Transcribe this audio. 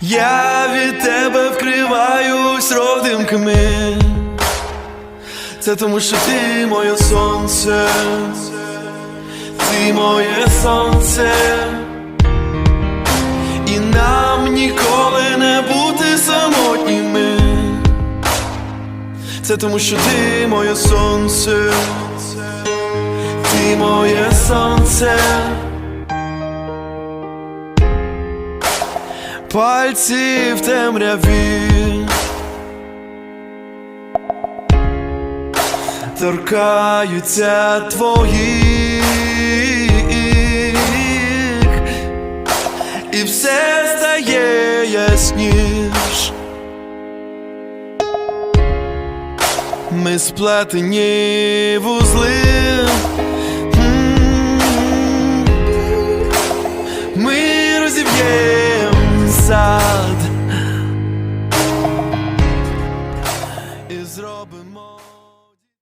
Я від тебе вкриваюсь родимками. Це тому, що ти моє сонце, ти моє сонце, і нам ніколи не бути самотніми. Це тому, що ти моє сонце, ти моє сонце. пальці в темряві, торкаються твоїх, і все стає ясніш. Ми сплетені вузли. Ми розіб'ємо sad. I zrobię moje.